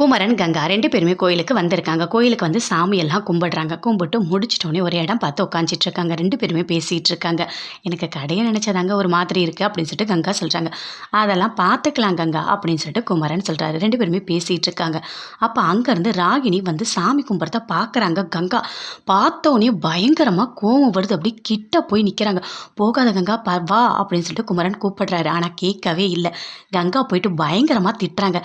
குமரன் கங்கா ரெண்டு பேருமே கோயிலுக்கு வந்திருக்காங்க. கோயிலுக்கு வந்து சாமியெல்லாம் கும்பிடுறாங்க. கும்பிட்டு முடிச்சிட்டோன்னே ஒரு இடம் பார்த்து உட்காந்துட்டு இருக்காங்க ரெண்டு பேருமே பேசிகிட்டு இருக்காங்க எனக்கு கடையை நினச்சதாங்க ஒரு மாதிரி இருக்குது அப்படின்னு சொல்லிட்டு கங்கா சொல்கிறாங்க அதெல்லாம் பார்த்துக்கலாம் கங்கா அப்படின்னு சொல்லிட்டு குமரன் சொல்கிறாரு ரெண்டு பேருமே பேசிகிட்டு இருக்காங்க அப்போ அங்கேருந்து ராகினி வந்து சாமி கும்பிட்றத பார்க்குறாங்க கங்கா. பார்த்தோன்னே பயங்கரமாக கோவம் வருது. அப்படி கிட்ட போய் நிற்கிறாங்க போகாத கங்கா பா வா அப்படின்னு சொல்லிட்டு குமரன் கூப்பிடுறாரு. ஆனால் கேட்கவே இல்லை. கங்கா போயிட்டு பயங்கரமாக திட்டுறாங்க.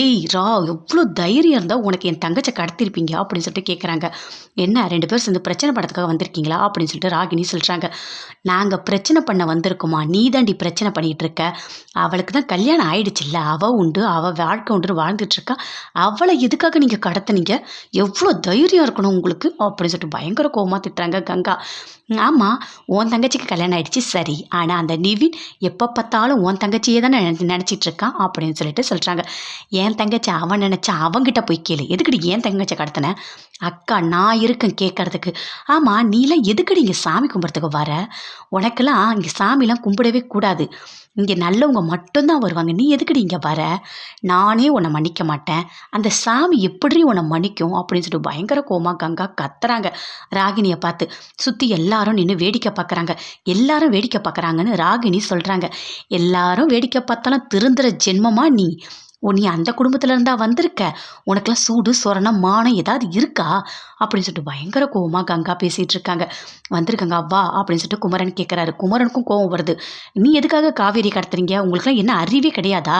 ஏய் ரா இவ்வளோ தைரியம் இருந்தால் உனக்கு என் தங்கச்சை கடத்திருப்பீங்க அப்படின்னு சொல்லிட்டு கேட்குறாங்க என்ன ரெண்டு பேரும் சேர்ந்து பிரச்சனை படத்துக்காக வந்திருக்கீங்களா? அப்படின்னு சொல்லிட்டு ராகினி சொல்கிறாங்க நாங்கள் பிரச்சனை பண்ண வந்திருக்கோமா? நீ தாண்டி பிரச்சனை பண்ணிகிட்டு இருக்க அவளுக்கு தான் கல்யாணம் ஆயிடுச்சுல்ல. அவள் உண்டு அவள் வாழ்க்கை உண்டு வாழ்ந்துட்டு இருக்கா. அவளை எதுக்காக நீங்கள் கடத்துனீங்க? எவ்வளோ தைரியம் இருக்கணும் உங்களுக்கு? அப்படின்னு சொல்லிட்டு பயங்கர கோவமாக திட்டுறாங்க கங்கா. ஆமாம் உன் தங்கச்சிக்கு கல்யாணம் ஆயிடுச்சு சரி. ஆனால் அந்த நிவின் எப்போ பார்த்தாலும் உன் தங்கச்சியே தான் நினச்சிட்டு இருக்கான் அப்படின்னு சொல்லிட்டு சொல்கிறாங்க என் தங்கச்சி அவன் நினச்ச அவன்கிட்ட போய் கேளு. எதுக்கடி ஏன் தங்கச்சி கடத்தின? அக்கா நான் இருக்கேன் கேட்கறதுக்கு ஆமாம் நீலாம் எதுக்கடி இங்கே சாமி கும்பிட்றதுக்கு வர? உனக்கெல்லாம் இங்கே சாமிலாம் கும்பிடவே கூடாது. இங்கே நல்லவங்க மட்டும்தான் வருவாங்க. நீ எதுக்கடி இங்கே வர? நானே உன்னை மன்னிக்க மாட்டேன். அந்த சாமி எப்படி உன்னை மன்னிக்கும் அப்படின்னு சொல்லிட்டு பயங்கர கோமா கங்கா கத்துறாங்க. ராகினியை பார்த்து சுற்றி எல்லாரும் நின்று வேடிக்கை பார்க்குறாங்க எல்லாரும் வேடிக்கை பார்க்குறாங்கன்னு ராகினி சொல்கிறாங்க எல்லாரும் வேடிக்கை பார்த்தாலும் திருந்துற ஜென்மமா நீ? ஓ நீ அந்த குடும்பத்துல இருந்தா வந்திருக்க? உனக்கெல்லாம் சூடு சொரணம் மானம் ஏதாவது இருக்கா? அப்படின்னு சொல்லிட்டு பயங்கர கோவமாக கங்கா பேசிட்டு இருக்காங்க. வந்திருக்காங்க அவ்வா அப்படின்னு சொல்லிட்டு குமரன் கேட்குறாரு குமரனுக்கும் கோவம் வருது. நீ எதுக்காக காவேரி கடத்துறீங்க? உங்களுக்குலாம் என்ன அறிவே கிடையாதா?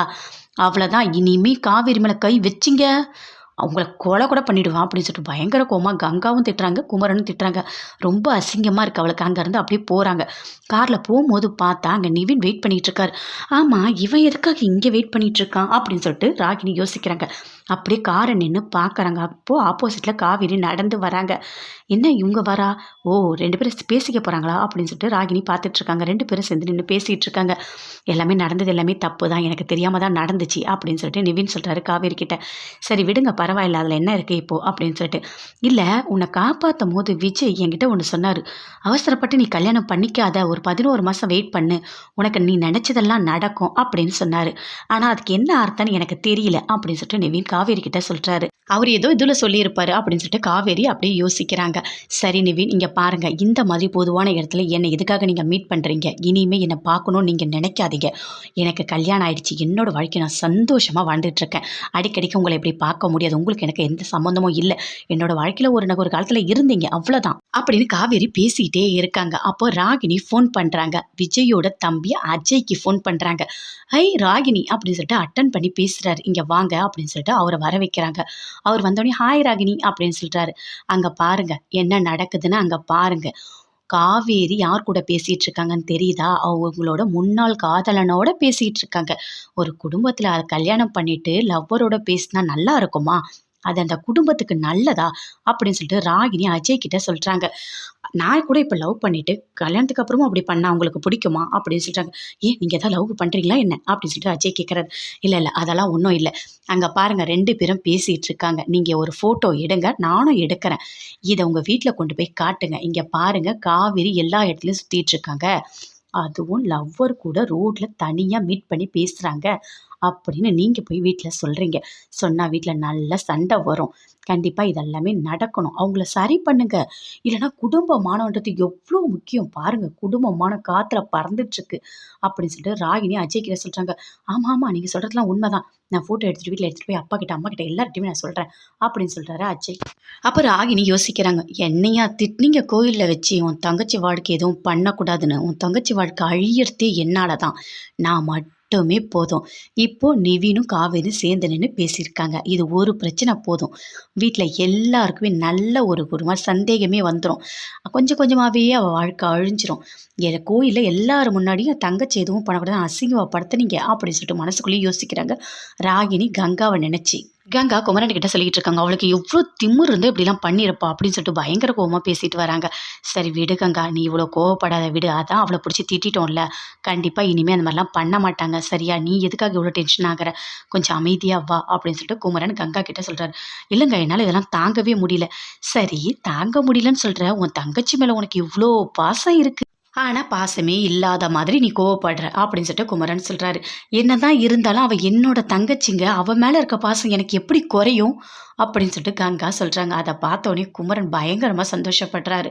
அவ்வளோதான் இனிமே காவேரி மேலே கை வச்சிங்க. அவங்கள கொலை கூட பண்ணிடுவான் அப்படின்னு சொல்லிட்டு பயங்கர கோமா கங்காவும் திட்டுறாங்க குமரனும் திட்டுறாங்க. ரொம்ப அசிங்கமாக இருக்குது அவளுக்கு. அங்கேருந்து அப்படியே போகிறாங்க காரில் போகும்போது பார்த்தா அங்கே நிவின் வெயிட் பண்ணிகிட்ருக்காரு ஆமாம் இவன் எதுக்காக இங்கே வெயிட் பண்ணிகிட்ருக்கான் அப்படின்னு சொல்லிட்டு ராகினி யோசிக்கிறாங்க. அப்படியே காரை நின்று பார்க்குறாங்க அப்போது ஆப்போசிட்டில் காவேரி நடந்து வராங்க. என்ன இவங்க வரா? ஓ ரெண்டு பேரும் பேசிக்க போகிறாங்களா அப்படின்னு சொல்லிட்டு ராகினி பார்த்துட்ருக்காங்க ரெண்டு பேரும் சேர்ந்து நின்று பேசிகிட்டு இருக்காங்க. எல்லாமே நடந்தது எல்லாமே தப்பு தான் எனக்கு தெரியாமல் தான் நடந்துச்சு அப்படின்னு சொல்லிட்டு நிவின் சொல்கிறாரு காவேரி கிட்ட. சரி விடுங்க பரவாயில்ல அதில் என்ன இருக்குது இப்போது அப்படின்னு சொல்லிட்டு இல்லை உன்னை காப்பாற்றும் போது விஜய் என்கிட்ட ஒன்று சொன்னார். அவசரப்பட்டு நீ கல்யாணம் பண்ணிக்காத ஒரு பதினோரு மாதம் வெயிட் பண்ணு. உனக்கு நீ நினச்சதெல்லாம் நடக்கும் அப்படின்னு சொன்னார். ஆனால் அதுக்கு என்ன அர்த்தம்னு எனக்கு தெரியல அப்படின்னு சொல்லிட்டு நிவின் காவேரி கிட்ட சொல்கிறாரு அவர் ஏதோ இதில் சொல்லியிருப்பாரு அப்படின்னு சொல்லிட்டு காவேரி அப்படியே யோசிக்கிறாங்க. சரி நிவின் இங்கே பாருங்கள் இந்த மாதிரி பொதுவான இடத்துல என்னை எதுக்காக நீங்கள் மீட் பண்ணுறீங்க இனிமேல் என்னை பார்க்கணும்னு நீங்கள் நினைக்காதீங்க. எனக்கு கல்யாணம் ஆயிடுச்சு என்னோடய வாழ்க்கை நான் சந்தோஷமாக வாழ்ந்துட்டுருக்கேன் அடிக்கடிக்கு உங்களை இப்படி பார்க்க முடியாது உங்களுக்கு எனக்கு எந்த சம்மந்தமும் இல்லை. என்னோடய வாழ்க்கையில் ஒரு ஒரு காலத்தில் இருந்தீங்க அவ்வளோதான் அப்படின்னு காவேரி பேசிகிட்டே இருக்காங்க. அப்போ ராகினி ஃபோன் பண்ணுறாங்க விஜயோட தம்பி அஜய்க்கு ஃபோன் பண்ணுறாங்க ஐ ராகினி அப்படின்னு சொல்லிட்டு அட்டன் பண்ணி பேசுகிறாரு இங்கே வாங்க அப்படின்னு சொல்லிட்டு அவரை வர வைக்கிறாங்க. அவர் வந்தோடனே ஹாய் ராகினி அப்படின்னு சொல்கிறாரு அங்கே பாருங்க என்ன நடக்குதுன்னு அங்கே பாருங்க. காவேரி யார் கூட பேசிகிட்டு இருக்காங்கன்னு தெரியுதா? அவங்களோட முன்னாள் காதலனோட பேசிகிட்டு இருக்காங்க. ஒரு குடும்பத்தில் அதை கல்யாணம் பண்ணிட்டு லவ்வரோட பேசினா நல்லா இருக்குமா? அது அந்த குடும்பத்துக்கு நல்லதா? அப்படின்னு சொல்லிட்டு ராகினி அஜய் கிட்ட சொல்கிறாங்க நான் கூட இப்போ லவ் பண்ணிவிட்டு கல்யாணத்துக்கு அப்புறமும் அப்படி பண்ணால் உங்களுக்கு பிடிக்குமா? அப்படின்னு சொல்கிறாங்க ஏன் நீங்கள் எதாவது லவ் பண்ணுறீங்களா என்ன? அப்படின்னு சொல்லிட்டு அஜய் கேட்குறாரு இல்லை இல்லை அதெல்லாம் ஒன்றும் இல்லை. அங்கே பாருங்கள் ரெண்டு பேரும் பேசிகிட்டு இருக்காங்க. நீங்கள் ஒரு ஃபோட்டோ எடுங்க நானும் எடுக்கிறேன். இதை உங்கள் வீட்டில் கொண்டு போய் காட்டுங்க. இங்கே பாருங்கள் காவிரி எல்லா இடத்துலையும் சுற்றிட்டு இருக்காங்க. அதுவும் லவ்வர் கூட ரோட்டில் தனியாக மீட் பண்ணி பேசுகிறாங்க அப்படின்னு நீங்கள் போய் வீட்டில் சொல்கிறீங்க சொன்னால் வீட்டில் நல்ல சண்டை வரும். கண்டிப்பாக இதெல்லாமே நடக்கணும். அவங்கள சரி பண்ணுங்க. இல்லைன்னா குடும்பமானன்றது எவ்வளோ முக்கியம். பாருங்கள் குடும்பமான காற்றுல பறந்துட்டுருக்கு அப்படின்னு சொல்லிட்டு ராகினி அஜய் கிட்ட சொல்கிறாங்க ஆமாம் ஆமாம் நீங்கள் சொல்கிறதுலாம் உண்மைதான். நான் ஃபோட்டோ எடுத்துகிட்டு வீட்டில் எடுத்துகிட்டு போய் அப்பா கிட்ட அம்மா கிட்ட எல்லார்ட்டையுமே நான் சொல்கிறேன் அப்படின்னு சொல்கிறாரு அஜய். அப்போ ராகினி யோசிக்கிறாங்க என்னையா திட்டினீங்க கோயிலில் வச்சு? உன் தங்கச்சி வாழ்க்கை எதுவும் பண்ணக்கூடாதுன்னு. உன் தங்கச்சி வாழ்க்கை அழியறதே என்னால் தான் நான் மட் போதும். இப்போ நிவினும் காவேரியும் சேர்ந்து நின்று பேசியிருக்காங்க. இது ஒரு பிரச்சனை போதும். வீட்டில் எல்லாருக்குமே நல்ல ஒரு ஒரு மாதிரி சந்தேகமே வந்துடும் கொஞ்சம் கொஞ்சமாகவே அவள் வாழ்க்கை அழிஞ்சிரும். என் கோயிலில் எல்லாரும் முன்னாடியும் தங்கச்சி எதுவும் பண்ணக்கூடாது அசிங்கப்படுத்துனீங்க அப்படின்னு சொல்லிட்டு மனசுக்குள்ளேயே யோசிக்கிறாங்க. ராகினி கங்காவை நினச்சி. கங்கா குமரன் கிட்ட சொல்லிட்டு இருக்காங்க அவளுக்கு எவ்வளோ திமிர் இருந்து இப்படிலாம் பண்ணியிருப்பா அப்படின்னு சொல்லிட்டு பயங்கர கோவமாக பேசிட்டு வராங்க. சரி விடு கங்கா நீ இவ்வளோ கோவப்படாத விடு. அதான் அவளை பிடிச்சி திட்டிட்டோம்ல. கண்டிப்பாக இனிமேல் அந்த மாதிரிலாம் பண்ண மாட்டாங்க. சரியா நீ எதுக்காக இவ்வளோ டென்ஷன் ஆகிற? கொஞ்சம் அமைதியாக வா அப்படின்னு சொல்லிட்டு குமரன் கங்கா கிட்ட சொல்கிறாரு இல்லைங்க என்னால் இதெல்லாம் தாங்கவே முடியல. சரி தாங்க முடியலன்னு சொல்கிற உன் தங்கச்சி மேலே உனக்கு இவ்வளோ பாசம் இருக்குது ஆனால் பாசமே இல்லாத மாதிரி நீ கோவப்படுற அப்படின்னு சொல்லிட்டு குமரன் சொல்கிறாரு என்னதான் இருந்தாலும் அவள் என்னோட தங்கச்சிங்க அவள் மேலே இருக்க பாசம் எனக்கு எப்படி குறையும்? அப்படின்னு சொல்லிட்டு கங்கா சொல்கிறாங்க அதை பார்த்தோன்னே குமரன் பயங்கரமாக சந்தோஷப்படுறாரு.